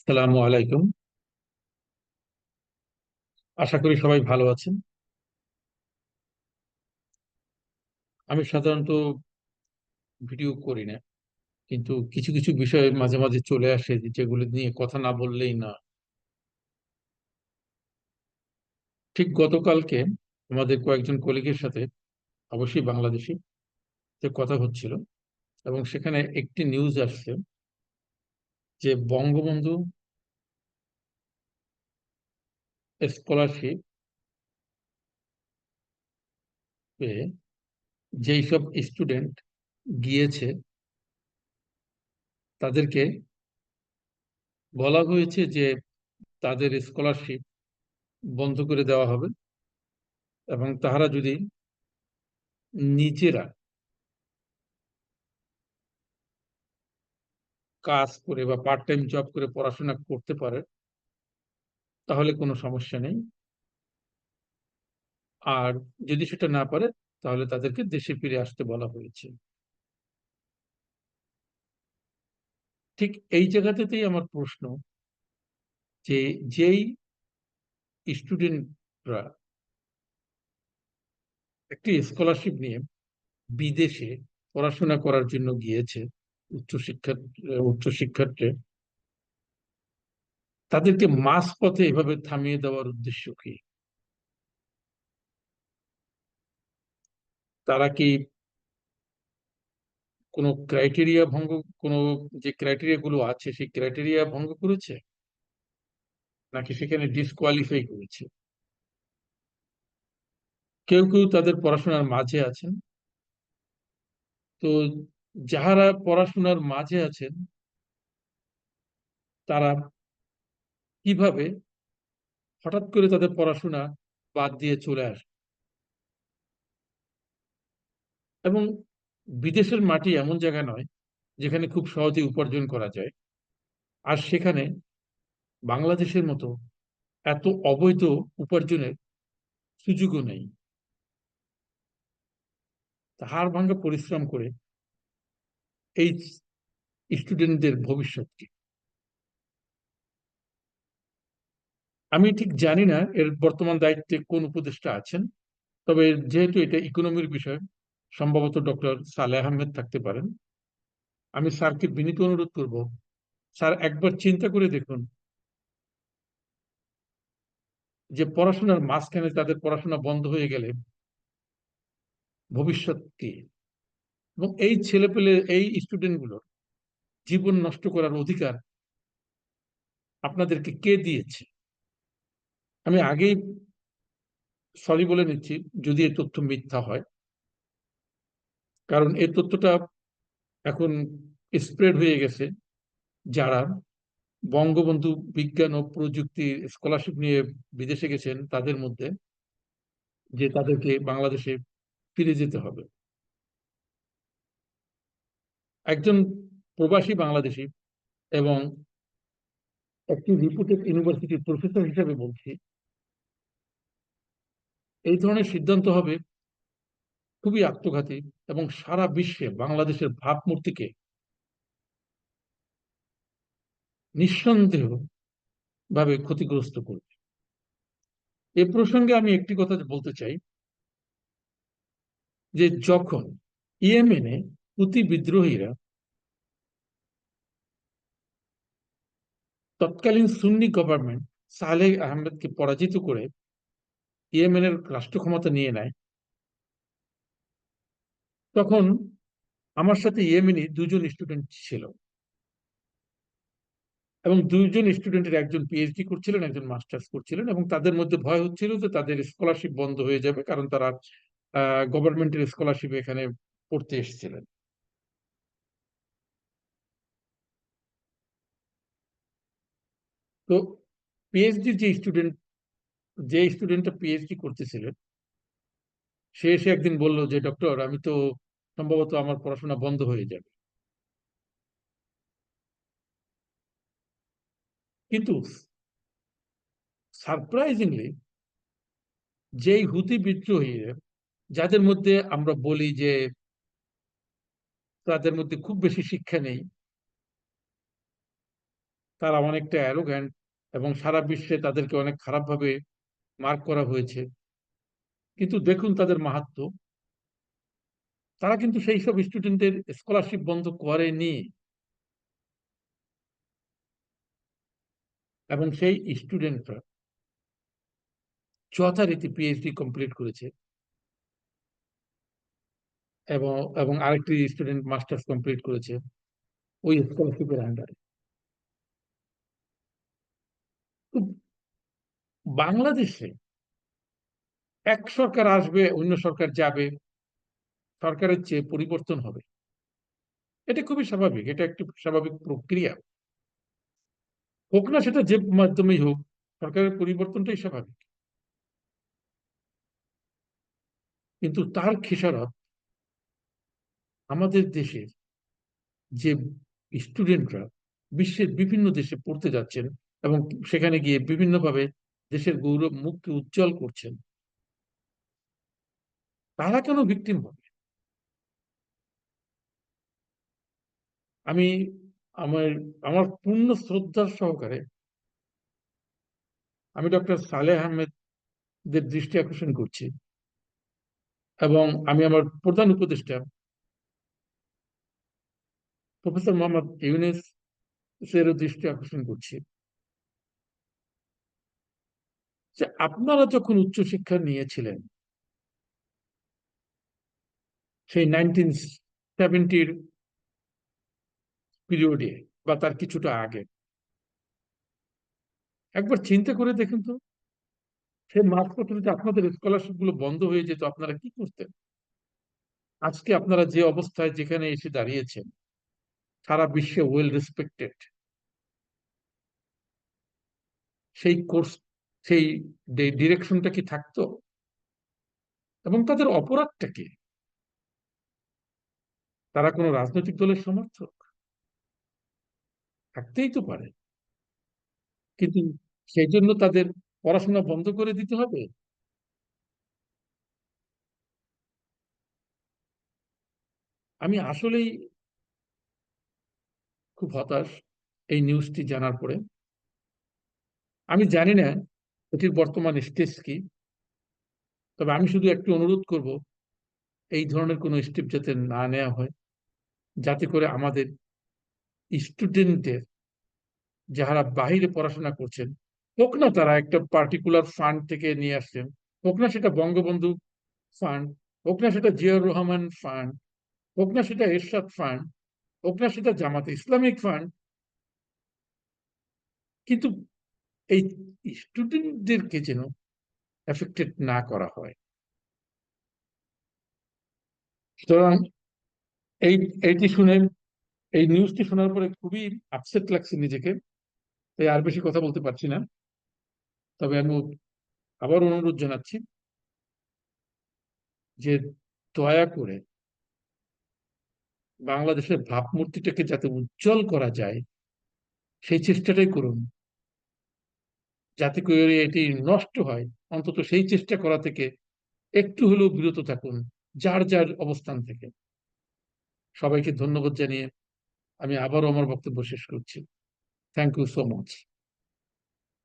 আসসালামু আলাইকুম। আশা করি সবাই ভালো আছেন। আমি সাধারণত ভিডিও করি না, কিন্তু কিছু কিছু বিষয় মাঝে মাঝে চলে আসে যেগুলো নিয়ে কথা না বললেই না। ঠিক গতকালকে আমাদের কয়েকজন কলিগের সাথে, অবশ্যই বাংলাদেশি, যে কথা হচ্ছিল এবং সেখানে একটি নিউজ আসছে। যে বঙ্গবন্ধু স্কলারশিপ যেই সব স্টুডেন্ট গিয়েছে, তাদেরকে বলা হয়েছে যে তাদের স্কলারশিপ বন্ধ করে দেওয়া হবে এবং তাহারা যদি নিজেরা কাজ করে বা পার্ট টাইম জব করে পড়াশোনা করতে পারে, তাহলে কোনো সমস্যা নেই। আর যদি সেটা না পারে, তাহলে তাদেরকে দেশে ফিরে আসতে বলা হয়েছে। ঠিক এই জায়গাতেই আমার প্রশ্ন যে, যেই স্টুডেন্টরা একটি স্কলারশিপ নিয়ে বিদেশে পড়াশোনা করার জন্য গিয়েছে উচ্চশিক্ষা উচ্চশিক্ষার্থে তাদেরকে মাস পথে এভাবে থামিয়ে দেওয়ার উদ্দেশ্য কি? তারা কি কোনো ক্রাইটেরিয়া ভঙ্গ, কোনো যে ক্রাইটেরিয়া গুলো আছে, সেই ক্রাইটেরিয়া ভঙ্গ করেছে? নাকি সেখানে ডিসকোয়ালিফাই করেছে? কেউ কেউ তাদের পড়াশোনার মাঝে আছেন। তো যাহারা পড়াশোনার মাঝে আছেন, তারা কীভাবে হঠাৎ করে তাদের পড়াশোনা বাদ দিয়ে চলে আসে? এবং বিদেশের মাটি এমন জায়গা নয়, যেখানে খুব সহজে উপার্জন করা যায়। আর সেখানে বাংলাদেশের মতো এত অবৈধ উপার্জনের সুযোগও নেই। হাড় ভাঙ্গা পরিশ্রম করে এই স্টুডেন্টদের ভবিষ্যৎ কি আমি ঠিক জানি না এর বর্তমান দায়িত্বে কোন উপদেষ্টা আছেন, তবে যেহেতু এটা ইকোনমির বিষয়, সম্ভবত ডক্টর সালে আহমেদ থাকতে পারেন। আমি স্যারকে বিনীত অনুরোধ করব, স্যার একবার চিন্তা করে দেখুন যে পড়াশোনার মাঝখানে তাদের পড়াশোনা বন্ধ হয়ে গেলে ভবিষ্যৎ কি। এবং এই ছেলেপেলে, এই স্টুডেন্টগুলোর জীবন নষ্ট করার অধিকার আপনাদেরকে কে দিয়েছে? আমি আগেই সরি বলে নিচ্ছি, যদি এই তথ্য মিথ্যা হয়। কারণ এই তথ্যটা এখন স্প্রেড হয়ে গেছে। যারা বঙ্গবন্ধু বিজ্ঞান ও প্রযুক্তি স্কলারশিপ নিয়ে বিদেশে গেছেন, তাদের মধ্যে যে তাদেরকে বাংলাদেশে ফিরে যেতে হবে। একজন প্রবাসী বাংলাদেশি এবং একটি রিপুটেড ইউনিভার্সিটির প্রফেসর হিসেবে বলছি, এই ধরনের সিদ্ধান্ত হবে খুবই আত্মঘাতী এবং সারা বিশ্বে বাংলাদেশের ভাবমূর্তিকে নিঃসন্দেহ ভাবে ক্ষতিগ্রস্ত করবে। এ প্রসঙ্গে আমি একটি কথা বলতে চাই, যে যখন ইয়েমেনে পুতি বিদ্রোহীরা তৎকালীন সুন্নি গভর্নমেন্ট সালেহ আহমেদকে পরাজিত করে ইয়েমেনের রাষ্ট্র ক্ষমতা নিয়ে নেয়। তখন আমার সাথে ইয়েমেনি দুজন স্টুডেন্ট ছিল। এবং দুইজন স্টুডেন্টের একজন পিএইচডি করছিলেন, একজন মাস্টার্স করছিলেন এবং তাদের মধ্যে ভয় হচ্ছিল যে তাদের স্কলারশিপ বন্ধ হয়ে যাবে কারণ তারা গভর্নমেন্টের স্কলারশিপ এখানে পড়তে এসেছিলেন। তো পিএইচডি যে স্টুডেন্ট যে স্টুডেন্টটা পিএইচডি করতেছিলেন, সে এসে একদিন বলল যে ডক্টর আমি তো সম্ভবত আমার পড়াশোনা বন্ধ হয়ে যাবে। কিন্তু সারপ্রাইজিংলি যেই হুতি বিদ্রোহী যাদের মধ্যে আমরা বলি যে তাদের মধ্যে খুব বেশি শিক্ষা নেই, তারা অনেকটা অ্যারোগ্যান্ট এবং সারা বিশ্বে তাদেরকে অনেক খারাপভাবে মার্ক করা হয়েছে। কিন্তু দেখুন তাদের মাহাত্ম। তারা কিন্তু সেই সব স্টুডেন্টদের স্কলারশিপ বন্ধ করেনি। এবং সেই স্টুডেন্টরা যথারীতি পিএইচডি কমপ্লিট করেছে। এবং এবং আরেকটি স্টুডেন্ট মাস্টার্স কমপ্লিট করেছে। ওই স্কলারশিপের আন্ডারে বাংলাদেশে এক সরকার আসবে, অন্য সরকার যাবে, সরকারের চেয়ে পরিবর্তন হবে। এটা খুবই স্বাভাবিক, এটা একটি স্বাভাবিক প্রক্রিয়া। হোক না সেটা যে মাধ্যমেই হোক, সরকারের পরিবর্তনটাই স্বাভাবিক। কিন্তু তার খেসারত আমাদের দেশের যে স্টুডেন্টরা, বিশ্বের বিভিন্ন দেশে পড়তে যাচ্ছেন এবং সেখানে গিয়ে বিভিন্নভাবে দেশের গৌরব মুখকে উজ্জ্বল করছেন। তারা কেন ভিকটিম হবে? আমি আমার আমার পূর্ণ শ্রদ্ধার সহকারে আমি ডক্টর সালেহ আহমেদের দৃষ্টি আকর্ষণ করছি এবং আমি আমার প্রধান উপদেষ্টা প্রফেসর মোহাম্মদ ইউনেস এরও দৃষ্টি আকর্ষণ করছি। যে আপনারা যখন উচ্চশিক্ষা নিয়েছিলেন, সেই নাইনটিন সেভেন্টির পিরিয়ডে বা তার কিছুটা আগে, একবার চিন্তা করে দেখুন তো, সে মাঝপথে যদি আপনাদের স্কলারশিপগুলো বন্ধ হয়ে যেত, আপনারা কি করতেন? আজকে আপনারা যে অবস্থায় যেখানে এসে দাঁড়িয়েছেন, সারা বিশ্বে ওয়েল রেসপেক্টেড সেই কোর্স সেই ডিরেকশনটা কি থাকতো? এবং তাদের অপরাধটা কি? তারা কোনো রাজনৈতিক দলের সমর্থক? থাকতেই তো পারে। কিন্তু সেই জন্য তাদের পড়াশোনা বন্ধ করে দিতে হবে? আমি আসলেই খুব হতাশ এই নিউজটি জানার পরে। আমি জানি না এটির বর্তমান স্টেজ কি তবে আমি শুধু একটু অনুরোধ করব, এই ধরনের কোনো স্টেপ যাতে না নেওয়া হয়, যাতে করে আমাদের স্টুডেন্টদের যারা বাহিরে পড়াশোনা করছেন, হোক না তারা একটা পার্টিকুলার ফান্ড থেকে নিয়ে আসছেন, হোক না সেটা বঙ্গবন্ধু ফান্ড হোক না সেটা জিয়াউর রহমান ফান্ড হোক না সেটা এরশাদ ফান্ড হোক না সেটা জামাতে ইসলামিক ফান্ড কিন্তু এই স্টুডেন্টদেরকে যেন এফেক্টেড না করা হয়। সুতরাং এই, এইটি শুনে, এই নিউজটি শোনার পরে খুবই আপসেট লাগছে নিজেকে, তাই আর বেশি কথা বলতে পারছি না। তবে আমি আবার অনুরোধ জানাচ্ছি যে দয়া করে বাংলাদেশের ভাবমূর্তিটাকে যাতে উজ্জ্বল করা যায়, সেই চেষ্টাটাই করুন। যাতে করে এটি নষ্ট হয়, অন্তত সেই চেষ্টা করা থেকে একটু হলেও বিরত থাকুন, যার যার অবস্থান থেকে। সবাইকে ধন্যবাদ জানিয়ে আমি আবারও আমার বক্তব্য শেষ করছি। Thank you so much